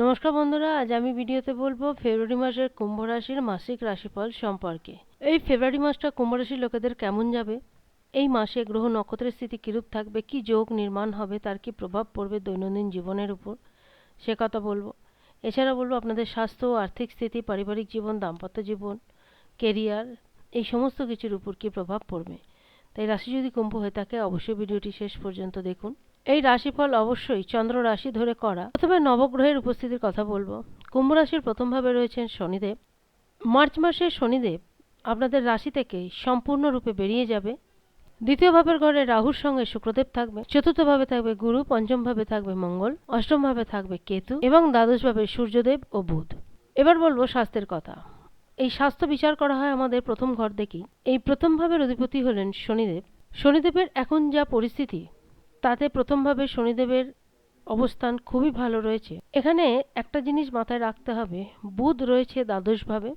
নমস্কার বন্ধুরা, আজ আমি ভিডিওতে বলব ফেব্রুয়ারি মাসের কুম্ভ রাশির মাসিক রাশিফল সম্পর্কে। এই ফেব্রুয়ারি মাসটা কুম্ভ রাশির লোকেদের কেমন যাবে? এই মাসে গ্রহ নক্ষত্রের স্থিতি কীরূপ থাকবে? কি যোগ নির্মাণ হবে? তার কি প্রভাব পড়বে দৈনন্দিন জীবনের উপর? সে কথা বলব। এছাড়া বলব আপনাদের স্বাস্থ্য, আর্থিক স্থিতি, পারিবারিক জীবন, দাম্পত্য জীবন কেরিয়ার এই সমস্ত কিছুর উপর কি প্রভাব পড়বে? তাই রাশি যদি কুম্ভ হয়ে থাকে, অবশ্যই ভিডিওটি শেষ পর্যন্ত দেখুন। এই রাশিফল অবশ্যই চন্দ্র রাশি ধরে করা। প্রথমে নবগ্রহের উপস্থিতির কথা বলব। কুম্ভ রাশির প্রথমভাবে রয়েছেন শনিদেব। মার্চ মাসে শনিদেব আপনাদের রাশি থেকে সম্পূর্ণরূপে বেরিয়ে যাবে। দ্বিতীয় ভাবের ঘরে রাহুর সঙ্গে শুক্রদেব থাকবে। চতুর্থ ভাবে থাকবে গুরু পঞ্চম ভাবে থাকবে মঙ্গল অষ্টম ভাবে থাকবে কেতু এবং দ্বাদশ ভাবে সূর্যদেব ও বুধ। এবার বলব স্বাস্থ্যের কথা। এই স্বাস্থ্য বিচার করা হয় আমাদের প্রথম ঘর দেখি এই প্রথম ভাবের অধিপতি হলেন শনিদেব। শনিদেবের এখন যা পরিস্থিতি তাতে প্রথমভাবে শনিদেবের অবস্থান খুবই ভালো রয়েছে। এখানে একটা জিনিস মাথায় রাখতে হবে, বুধ রয়েছে দ্বাদশভাবে,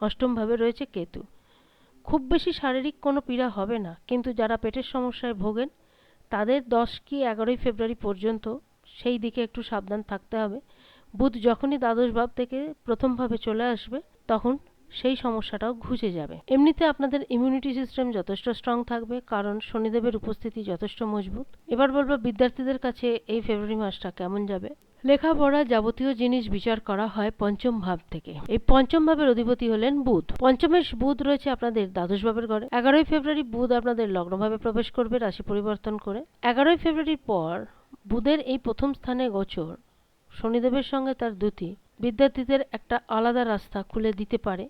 অষ্টমভাবে রয়েছে কেতু। খুব বেশি শারীরিক কোনো পীড়া হবে না, কিন্তু যারা পেটের সমস্যায় ভোগেন, তাদের দশ কি এগারোই ফেব্রুয়ারি পর্যন্ত সেই দিকে একটু সাবধান থাকতে হবে। বুধ যখনই দ্বাদশ ভাব থেকে প্রথমভাবে চলে আসবে, তখন সেই সমস্যাটাও ঘুচে যাবে। এমনিতে আপনাদের ইমিউনিটি সিস্টেম যথেষ্ট স্ট্রং থাকবে, কারণ শনিদেবের উপস্থিতি যথেষ্ট মজবুত। এবার বলব বিদ্যার্থীদের কাছে এই ফেব্রুয়ারি মাসটা কেমন যাবে? লেখাপড়া যাবতীয় জিনিস বিচার করা হয় পঞ্চম ভাব থেকে। এই পঞ্চম ভাবের অধিপতি হলেন বুধ। পঞ্চমের বুধ রয়েছে আপনাদের দ্বাদশ ভাবের ঘরে। এগারোই ফেব্রুয়ারি বুধ আপনাদের লগ্নভাবে প্রবেশ করবে, রাশি পরিবর্তন করে। এগারোই ফেব্রুয়ারির পর বুধের এই প্রথম স্থানে গোচর, শনিদেবের সঙ্গে তার দুটি বিদ্যার্থীদের একটা আলাদা রাস্তা খুলে দিতে পারে।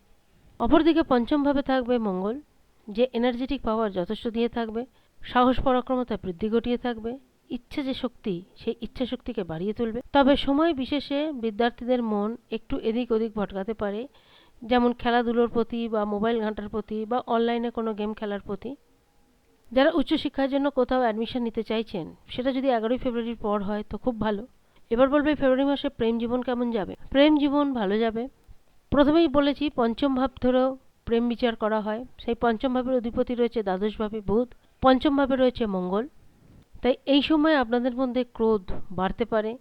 অপরদিকে পঞ্চমভাবে থাকবে মঙ্গল, যে এনার্জেটিক পাওয়ার যথেষ্ট দিয়ে থাকবে, সাহস পরাক্রমতা বৃদ্ধি ঘটিয়ে থাকবে, ইচ্ছে যে শক্তি, সেই ইচ্ছা শক্তিকে বাড়িয়ে তুলবে। তবে সময় বিশেষে বিদ্যার্থীদের মন একটু এদিক ওদিক ভটকাতে পারে, যেমন খেলাধুলোর প্রতি বা মোবাইল ঘাঁটার প্রতি বা অনলাইনে কোনো গেম খেলার প্রতি। যারা উচ্চশিক্ষার জন্য কোথাও অ্যাডমিশন নিতে চাইছেন, সেটা যদি এগারোই ফেব্রুয়ারির পর হয়, তো খুব ভালো। এবার বলবে ফেব্রুয়ারি মাসে প্রেম জীবন কেমন যাবে? প্রেম জীবন ভালো যাবে। প্রথমেই বলেছি, পঞ্চম ভাব ধরেও প্রেম বিচার করা হয়। সেই পঞ্চম ভাবের অধিপতি রয়েছে দ্বাদশ ভাবে বুধ, পঞ্চম ভাবে রয়েছে মঙ্গল। তাই এই সময় আপনাদের মধ্যে ক্রোধ বাড়তে পারে।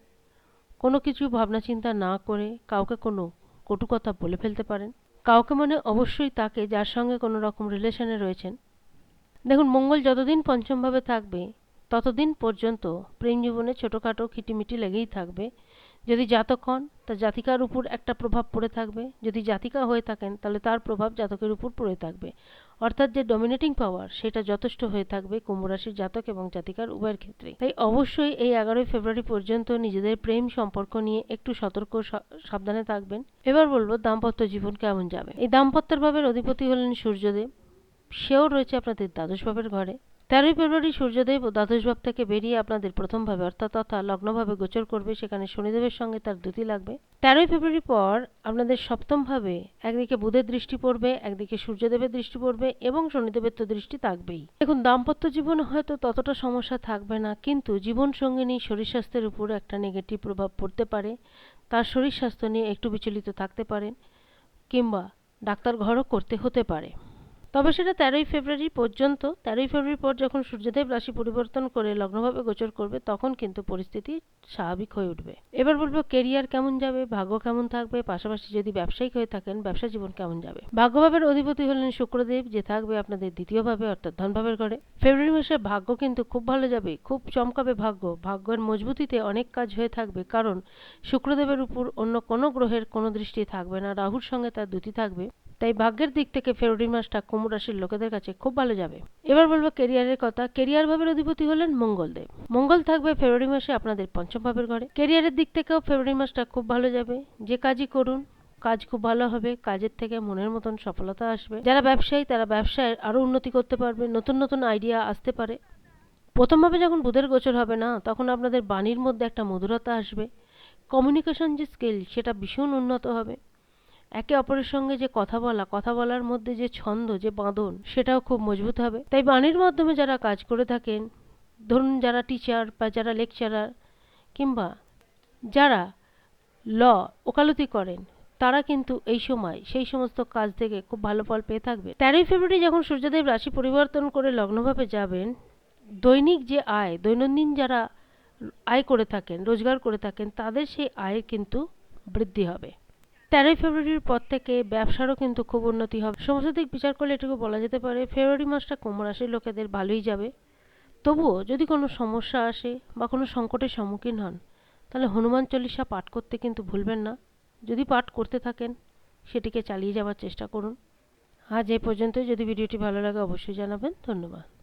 কোনো কিছু ভাবনা চিন্তা না করে কাউকে কোনো কটু কথা বলে ফেলতে পারেন। কাউকে মানে অবশ্যই তাকে যার সঙ্গে কোনো রকম রিলেশনে রয়েছেন। দেখুন, মঙ্গল যতদিন পঞ্চমভাবে থাকবে, ততদিন পর্যন্ত প্রেম জীবনে ছোটোখাটো খিটিমিটি লেগেই থাকবে। যদি জাতক হন তা জাতিকার উপর একটা প্রভাব পড়ে থাকবে, যদি জাতিকা হয়ে থাকেন, তাহলে তার প্রভাব জাতকের উপর পড়ে থাকবে। অর্থাৎ যে ডমিনেটিং পাওয়ার সেটা যথেষ্ট হয়ে থাকবে কুম্ভরাশির জাতক এবং জাতিকার উভয়ের ক্ষেত্রে। তাই অবশ্যই এই এগারোই ফেব্রুয়ারি পর্যন্ত নিজেদের প্রেম সম্পর্ক নিয়ে একটু সতর্ক সাবধানে থাকবেন। এবার বলব দাম্পত্য জীবন কেমন যাবে? এই দাম্পত্যের ভাবের অধিপতি হলেন সূর্যদেব। সেও রয়েছে আপনাদের দ্বাদশ ভাবের ঘরে। তেরোই ফেব্রুয়ারি সূর্যদেব ও দ্বাদশ ভাব থেকে বেরিয়ে আপনাদের প্রথমভাবে অর্থাৎ তথা লগ্নভাবে গোচর করবে, সেখানে শনিদেবের সঙ্গে তার দ্যুতি লাগবে। তেরোই ফেব্রুয়ারি পর আপনাদের সপ্তমভাবে একদিকে বুধের দৃষ্টি পড়বে, একদিকে সূর্যদেবের দৃষ্টি পড়বে এবং শনিদেবের তো দৃষ্টি থাকবেই। দেখুন, দাম্পত্য জীবনে হয়তো ততটা সমস্যা থাকবে না, কিন্তু জীবন সঙ্গিনী শরীর স্বাস্থ্যের উপর একটা নেগেটিভ প্রভাব পড়তে পারে। তার শরীর স্বাস্থ্য নিয়ে একটু বিচলিত থাকতে পারেন, কিংবা ডাক্তার ঘরও করতে হতে পারে। তবে সেটা তেরোই ফেব্রুয়ারি পর্যন্ত, তেরোই ফেব্রুয়ারি পর যখন সূর্যদেব রাশি পরিবর্তন করে লগ্নভাবে গোচর করবে, তখন কিন্তু পরিস্থিতি স্বাভাবিক হয়ে উঠবে। এবার বলব, কেরিয়ার কেমন যাবে, ভাগ্য কেমন থাকবে, পাশাপাশি যদি ব্যবসায়িক হয়ে থাকেন, ব্যবসা জীবন কেমন যাবে? ভাগ্যভাবের অধিপতি হলেন শুক্রদেব, যে থাকবে আপনাদের দ্বিতীয়ভাবে, অর্থাৎ ধনভাবের ঘরে। ফেব্রুয়ারি মাসে ভাগ্য কিন্তু খুব ভালো যাবে, খুব চমকাবে ভাগ্য। ভাগ্যের মজবুতিতে অনেক কাজ হয়ে থাকবে, কারণ শুক্রদেবের উপর অন্য কোনো গ্রহের কোনো দৃষ্টি থাকবে না, রাহুর সঙ্গে তার দুটি থাকবে। তাই ভাগ্যের দিক থেকে ফেব্রুয়ারি মাসটা কুম্ভ রাশির লোকেদের কাছে খুব ভালো যাবে। এবার বলব কেরিয়ারের কথা। কেরিয়ার ভাবের অধিপতি হলেন মঙ্গলদেব মঙ্গল থাকবে ফেব্রুয়ারি মাসে আপনাদের পঞ্চম ভাবের ঘরে। কেরিয়ারের দিক থেকেও ফেব্রুয়ারি মাসটা খুব ভালো যাবে। যে কাজই করুন, কাজ খুব ভালো হবে। কাজের থেকে মনের মতন সফলতা আসবে। যারা ব্যবসায়ী, তারা ব্যবসায় আরও উন্নতি করতে পারবে। নতুন নতুন আইডিয়া আসতে পারে। প্রথমভাবে যখন বুধের গোচর হবে না, তখন আপনাদের বাণীর মধ্যে একটা মধুরতা আসবে। কমিউনিকেশন যে স্কিল সেটা ভীষণ উন্নত হবে। একে অপরের সঙ্গে যে কথা বলা, কথা বলার মধ্যে যে ছন্দ, যে বাঁধন, সেটাও খুব মজবুত হবে। তাই বাণীর মাধ্যমে যারা কাজ করে থাকেন, ধরুন যারা টিচার বা যারা লেকচারার কিংবা যারা ল ওকালতি করেন, তারা কিন্তু এই সময়, সেই সমস্ত কাজ থেকে খুব ভালো ফল পেয়ে থাকবে তেরোই ফেব্রুয়ারি যখন সূর্যদেব রাশি পরিবর্তন করে লগ্নভাবে যাবেন, দৈনিক যে আয়, দৈনন্দিন যারা আয় করে থাকেন, রোজগার করে থাকেন, তাদের সেই আয়ের কিন্তু বৃদ্ধি হবে। তেরোই ফেব্রুয়ারির পর থেকে ব্যবসারও কিন্তু খুব উন্নতি হবে। সমস্ত দিক বিচার করলে এটুকু বলা যেতে পারে, ফেব্রুয়ারি মাসটা কুম্ভ রাশির লোকেদের ভালোই যাবে। তবুও যদি কোনো সমস্যা আসে বা কোনো সংকটের সম্মুখীন হন, তাহলে হনুমান চল্লিশা পাঠ করতে কিন্তু ভুলবেন না। যদি পাঠ করতে থাকেন, সেটিকে চালিয়ে যাওয়ার চেষ্টা করুন। আজ এ পর্যন্ত যদি ভিডিওটি ভালো লাগে, অবশ্যই জানাবেন। ধন্যবাদ।